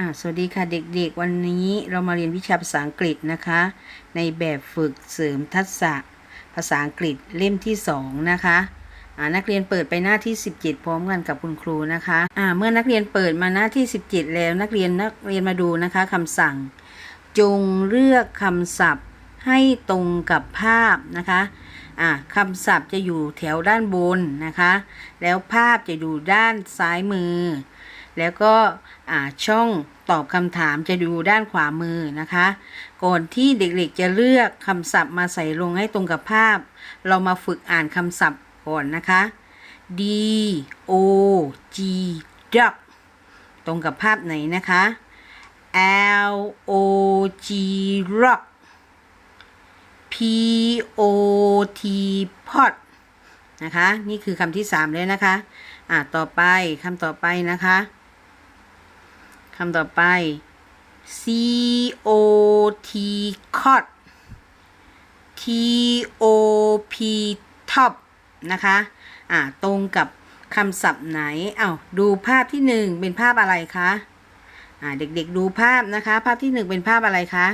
อ่าสวัสดีค่ะเด็กๆ วันนี้เรามาเรียนวิชาภาษาอังกฤษนะคะ ในแบบฝึกเสริมทักษะ ภาษาอังกฤษเล่มที่สองนะคะอ่านักเรียนเปิดไปหน้าที่ 17 พร้อมกันกับคุณครูนะคะอ่าเมื่อนักเรียนเปิดมาหน้าที่ 17 แล้วนักเรียนนักเรียนมาดูนะคะคำสั่ง จงเลือกคำศัพท์ให้ตรงกับภาพนะคะอ่าคำศัพท์จะอยู่แถวด้านบนนะคะ แล้วภาพจะอยู่ด้านซ้ายมือ แล้วก็ช่องตอบคำถามจะดูด้านขวามือนะคะ ก่อนที่เด็กๆจะเลือกคำศัพท์มาใส่ลงให้ตรงกับภาพ เรามาฝึกอ่านคำศัพท์ก่อนนะคะ D O G duck ตรงกับภาพไหนนะคะ L O G rock P O T pot นะคะ นี่คือคำที่สามเลยนะคะ อ่าต่อไปคำต่อไปนะคะ คำต่อไป C O T cot T O P top นะคะ อ่า ตรงกับคำศัพท์ไหนเอา้าดูภาพที่หนึ่งเป็นภาพอะไรคะ อ่า เด็กๆดูภาพนะคะ ภาพที่หนึ่งเป็นภาพอะไรคะ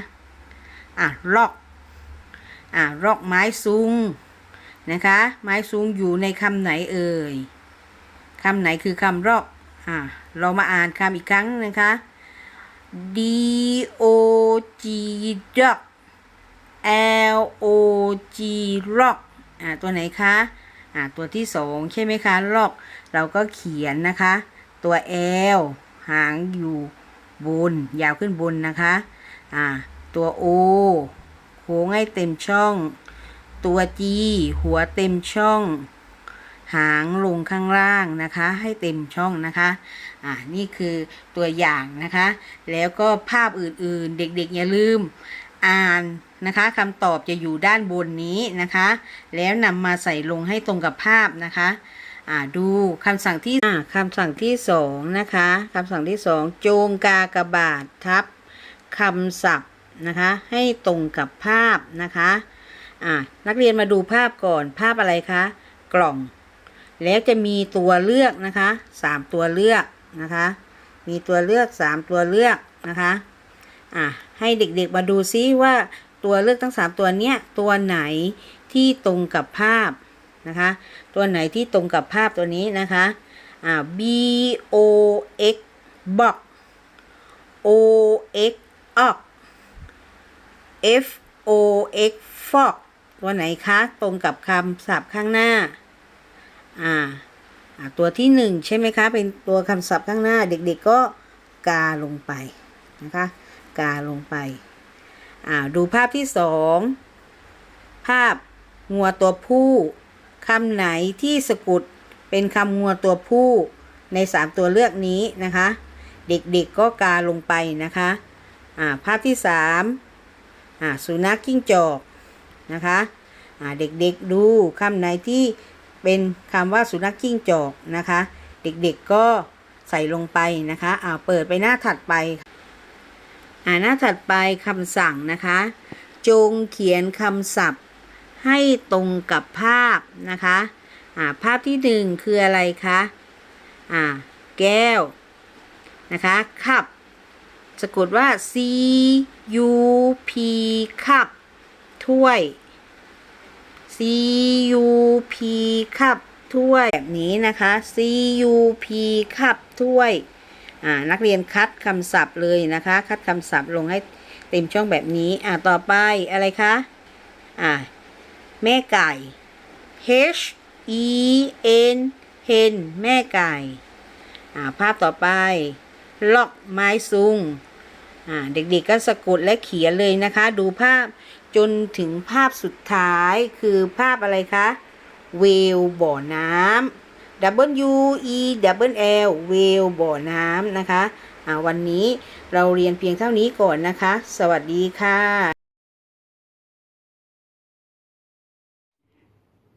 อ่าล็อก อ่าล็อกไม้ซุงนะคะ ไม้ซุงอยู่ในคำไหนเอ่ยคำไหนคือคำรอก อ่าเรามาอ่านคำอีกครั้งนะคะ D O G dog L O G rock อ่าตัวไหนคะอ่าตัวที่สองใช่ไหมคะ rock เราก็เขียนนะคะ ตัว L หางอยู่บน ยาวขึ้นบนนะคะอ่าตัว O โค้งให้เต็มช่อง ตัว G หัวเต็มช่อง หางลงข้างล่างนะคะ ให้เต็มช่องนะคะอ่านี่คือตัวอย่างนะคะ แล้วก็ภาพอื่นๆ เด็กๆอย่าลืมอ่านนะคะคำตอบจะอยู่ด้านบนนี้นะคะ แล้วนำมาใส่ลงให้ตรงกับภาพนะคะอ่าดูคำสั่งที่คำสั่งที่สองนะคะคำสั่งที่สองโจงกากบาททับคำศัพท์นะคะ ให้ตรงกับภาพนะคะอ่านักเรียนมาดูภาพก่อนภาพอะไรคะ กล่อง แล้วจะมีตัวเลือกนะคะสามตัวเลือกนะคะ มีตัวเลือกสามตัวเลือกนะคะอะให้เด็กๆมาดูซิว่าตัวเลือกทั้งสามตัวเนี้ยตัวไหนที่ตรงกับภาพนะคะ ตัวไหนที่ตรงกับภาพตัวนี้นะคะอ่า B O X box O X ox F O X fox ตัวไหนคะ ตรงกับคำศัพท์ข้างหน้า อ่าอ่าตัวที่หนึ่งใช่ไหมคะ เป็นตัวคำศัพท์ข้างหน้าเด็กๆก็กาลงไปนะคะ กาลงไปอ่าดูภาพที่สองภาพงัวตัวผู้คำไหนที่สะกุดเป็นคำงัวตัวผู้ในสามตัวเลือกนี้นะคะ เด็กๆก็กาลงไปนะคะอ่าภาพที่สามอ่าสุนัขกิ้งจอกนะคะอ่าเด็กๆดูคำไหนที่ เป็นคำว่าสุนัขจิ้งจอกนะคะ เด็กๆก็ใส่ลงไปนะคะอ่าเปิดไปหน้าถัดไปอ่าหน้าถัดไปคำสั่งนะคะ จงเขียนคำศัพท์ ให้ตรงกับภาพนะคะอ่าภาพที่หนึ่งคืออะไรคะอ่าแก้วนะคะคับสะกดว่า C U P คับถ้วย C U P คับถ้วยแบบนี้นะคะ C U P คับถ้วยอ่านักเรียนคัดคำศัพท์เลยนะคะ คัดคำศัพท์ลงให้เต็มช่องแบบนี้อ่าต่อไปอะไรคะอ่าแม่ไก่ H E N hen แม่ไก่อ่าภาพต่อไป ล็อกไม้ซุงอ่าเด็กๆก็สะกดและเขียนเลยนะคะ ดูภาพ จนถึงภาพสุดท้ายคือภาพอะไรคะเวลบ่อน้ำ W E W L เวลบ่อน้ำนะคะวันนี้เราเรียนเพียงเท่านี้ก่อนนะคะ สวัสดีค่ะ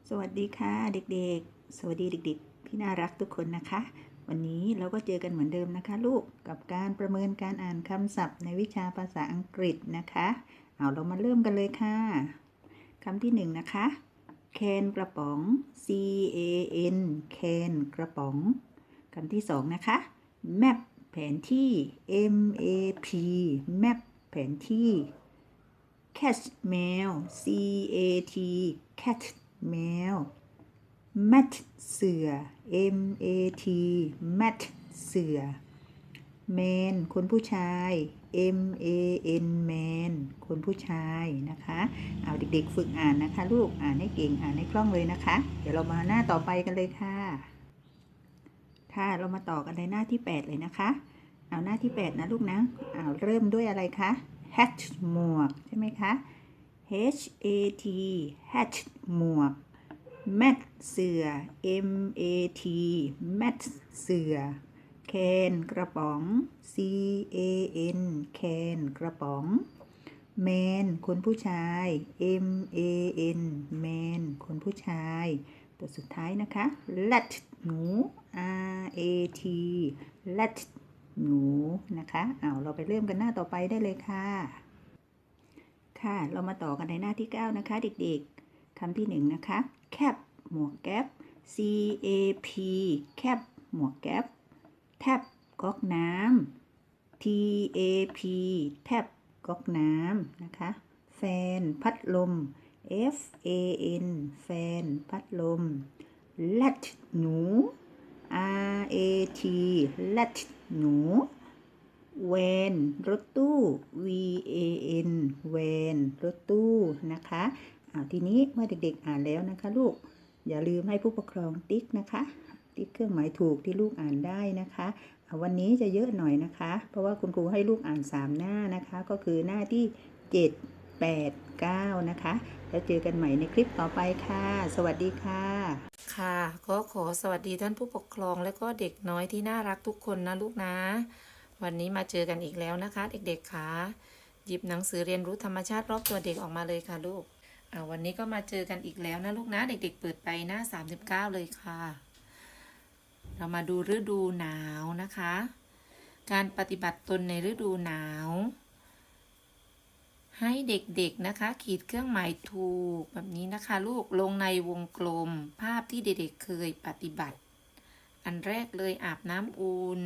สวัสดีค่ะเด็กๆ สวัสดีเด็กๆที่น่ารักทุกคนนะคะ วันนี้เราก็เจอกันเหมือนเดิมนะคะ ลูกกับการประเมินการอ่านคำศัพท์ในวิชาภาษาอังกฤษนะคะ เอาเรามาเริ่มกันเลยค่ะคำที่หนึ่งนะคะ แคนกระป๋อง C A N แคนกระป๋องคำที่สองนะคะแมปเพนที่ M A P map แผนที่ cat แมว C A T cat แมว mat เสือ M A T mat เสือ man คนผู้ชาย M A N man คนผู้ชายนะคะ เอาเด็กๆฝึกอ่านนะคะ ลูกอ่านให้เก่งอ่านให้คล่องเลยนะคะ เดี๋ยวเรามาหน้าต่อไปกันเลยค่ะ ค่ะเรามาต่อกันในหน้าที่ 8 เลยนะคะ เอาหน้าที่ 8 นะลูกนะเอาเริ่มด้วยอะไรคะ hat หมวกใช่ไหมคะ H A T hat หมวก mat เสือ M A T mat เสือ can กระป๋อง C A N can กระป๋อง man คนผู้ชาย M A N man คนผู้ชาย ตัวสุดท้ายนะคะ let หนู R A T let หนูนะคะเอาเราไปเริ่มกันหน้าต่อไปได้เลยค่ะ ค่ะ เรามาต่อกันในหน้าที่ 9 นะคะ เด็กๆคำที่ 1 นะคะ cap หมวกแก๊ป C A P cap หมวกแก๊ป tap ก๊อกน้ำ T A P tap ก๊อกน้ำนะคะ แฟนพัดลม F A N แฟนพัดลม let หนู R A T let หนูแวนรถตู้ V A N แวนรถตู้นะคะอ่าทีนี้เมื่อเด็กๆอ่านแล้วนะคะลูก อย่าลืมให้ผู้ปกครองติ๊กนะคะ ติ๊กเครื่องหมายถูกที่ลูกอ่านได้นะคะวันนี้จะเยอะหน่อยนะคะ เพราะว่าคุณครูให้ลูกอ่าน 3 หน้านะคะ ก็คือหน้าที่ 7 8 9 นะคะ แล้วเจอกันใหม่ในคลิปต่อไปค่ะ สวัสดีค่ะ ค่ะก็ขอสวัสดีท่านผู้ปกครองและก็เด็กน้อยที่น่ารักทุกคนนะลูกนะ วันนี้มาเจอกันอีกแล้วนะคะ เด็กๆค่ะหยิบหนังสือเรียนรู้ธรรมชาติรอบตัวเด็กออกมาเลยค่ะลูกวันนี้ก็มาเจอกันอีกแล้วนะลูกนะ เด็ก ๆ เปิดไปหน้า 39 เลยค่ะ เรามาดูฤดูหนาวนะคะ การปฏิบัติตนในฤดูหนาว ให้เด็กๆนะคะ ขีดเครื่องหมายถูกแบบนี้นะคะ ลูกลงในวงกลมภาพที่เด็กๆเคยปฏิบัติ อันแรกเลยอาบน้ำอุ่น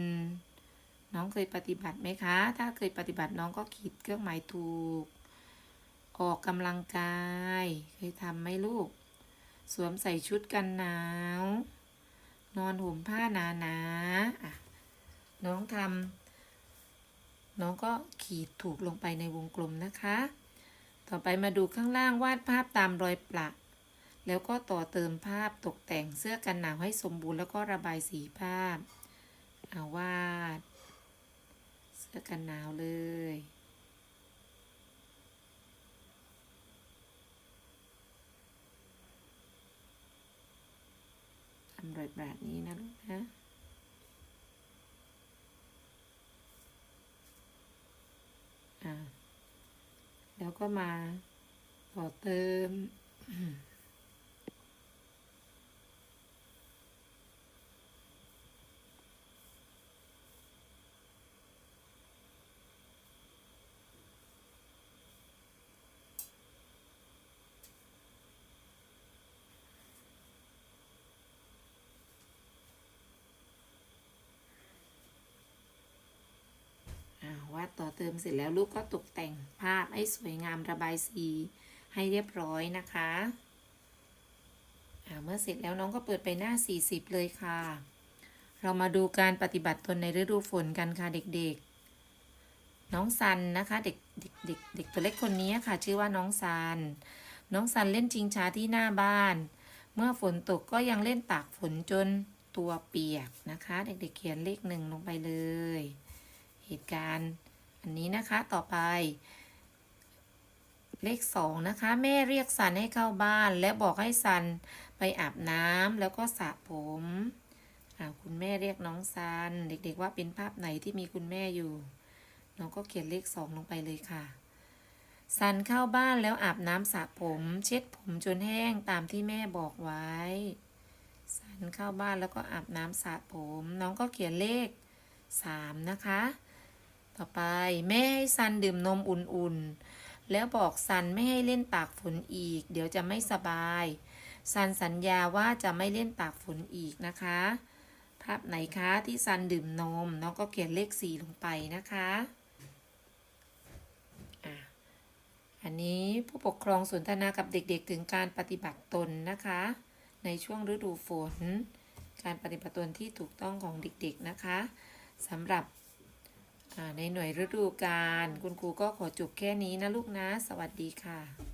น้องเคยปฏิบัติไหมคะ ถ้าเคยปฏิบัติน้องก็ขีดเครื่องหมายถูก ออกกำลังกาย เคยทำไหมลูก สวมใส่ชุดกันหนาว นอนห่มผ้าหนาๆอะน้องทำน้องก็ขีดถูกลงไปในวงกลมนะคะ ต่อไปมาดูข้างล่างวาดภาพตามรอยประแล้วก็ต่อเติมภาพตกแต่งเสื้อกันหนาวให้สมบูรณ์แล้วก็ระบายสีภาพ เอาวาด เสื้อกันหนาวเลย ทำรอยแบบนี้นะลูกนะแล้วก็มาต่อเติม อ่า วาดต่อเติมเสร็จแล้วลูกก็ตกแต่งภาพให้สวยงามระบายสีให้เรียบร้อยนะคะเมื่อเสร็จแล้วน้องก็เปิดไปหน้า 40 เลยค่ะ เรามาดูการปฏิบัติตนในฤดูฝนกันค่ะเด็กๆ น้องซันนะคะเด็กเด็กเด็กเด็กตัวเล็กคนนี้ค่ะ ชื่อว่าน้องซัน น้องซันเล่นชิงช้าที่หน้าบ้าน เมื่อฝนตกก็ยังเล่นตากฝนจนตัวเปียกนะคะ เด็กๆเขียนเลขหนึ่งลงไปเลย เหตุการณ์ อันนี้นะคะต่อไป เลขสองนะคะ แม่เรียกซันให้เข้าบ้าน และบอกให้ซันไปอาบน้ำแล้วก็สระผมคุณแม่เรียกน้องซัน เด็กๆว่าเป็นภาพไหนที่มีคุณแม่อยู่ น้องก็เขียนเลขสองลงไปเลยค่ะซันเข้าบ้านแล้วอาบน้ำสระผม เช็ดผมจนแห้งตามที่แม่บอกไว้ซันเข้าบ้านแล้วก็อาบน้ำสระผม น้องก็เขียนเลขสามนะคะ ต่อไปแม่ให้ซันดื่มนมอุ่นๆ แล้วบอกซันไม่ให้เล่นตากฝนอีก เดี๋ยวจะไม่สบาย ซันสัญญาว่าจะไม่เล่นตากฝนอีกนะคะ ภาพไหนคะที่ซันดื่มนมน้องก็เขียนเลขสี่ลงไปนะคะอันนี้ผู้ปกครองสนทนากับเด็กๆ ถึงการปฏิบัติตนนะคะ ในช่วงฤดูฝน การปฏิบัติตนที่ถูกต้องของเด็กๆนะคะสำหรับ ในหน่วยฤดูกาลคุณครูก็ขอจบแค่นี้นะลูกนะ สวัสดีค่ะ